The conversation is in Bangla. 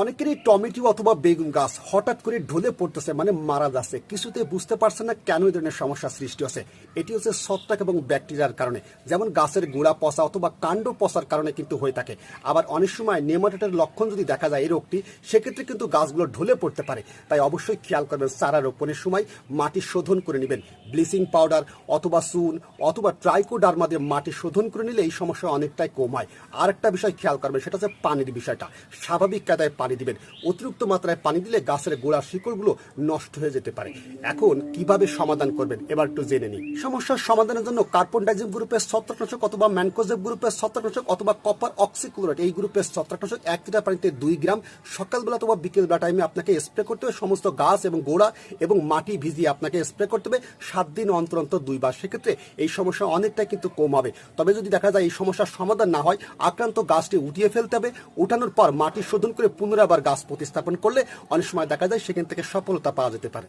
অনেকেরই টমেটো অথবা বেগুন গাছ হঠাৎ করে ঢলে পড়তেছে মানে মারা যাচ্ছে। কিছুতে বুঝতে পারছে না কেন এই ধরনের সমস্যা সৃষ্টি হচ্ছে। এটি হচ্ছে ছত্রাক এবং ব্যাকটেরিয়ার কারণে। যেমন গাছের গোড়া পচা অথবা কাণ্ড পচার কারণে কিন্তু হয়ে থাকে। আবার অনেক সময় নেমাটোটের লক্ষণ যদি দেখা যায় এই রোগটি, সেক্ষেত্রে কিন্তু গাছগুলো ঢলে পড়তে পারে। তাই অবশ্যই খেয়াল করবেন চারা রোপণের সময় মাটি শোধন করে নেবেন। ব্লিচিং পাউডার অথবা চুন অথবা ট্রাইকোডার্মা দিয়ে মাটি শোধন করে নিলে এই সমস্যা অনেকটাই কম হয়। আর একটা বিষয় খেয়াল করবেন, সেটা হচ্ছে পানির বিষয়টা। স্বাভাবিক কায়দায় পানি দিবেন। অতিরিক্ত মাত্রায় পানি দিলে গাছের গোড়ার শিকড়গুলো নষ্ট হয়ে যেতে পারে। এখন কীভাবে সমাধান করবেন? এবার একটু জেনে নিই। সমস্যার সমাধানের জন্য কার্বন ডাইজিম গ্রুপের ছত্রাকনাশক অথবা ম্যানকোজেব গ্রুপের ছত্রাকনাশক অথবা কপার অক্সিক্লোরাইড, এই গ্রুপের ছত্রাকনাশক এক লিটার পানিতে দুই গ্রাম। সকালবেলা অথবা বিকেলবেলা টাইমে আপনাকে স্প্রে করতে হবে। সমস্ত গাছ এবং গোড়া এবং মাটি ভিজিয়ে আপনাকে স্প্রে করতে হবে। সাত দিন অন্তর অন্তর দুইবার। সেক্ষেত্রে এই সমস্যা অনেকটাই কিন্তু কম হবে। তবে যদি দেখা যায় এই সমস্যার সমাধান না হয়, আক্রান্ত গাছটি উঠিয়ে ফেলতে হবে। উঠানোর পর মাটি শোধন করে পুনরায় আবার গাছ প্রতিস্থাপন করলে অনেক সময় দেখা যায় সেখান থেকে সফলতা পাওয়া যেতে পারে।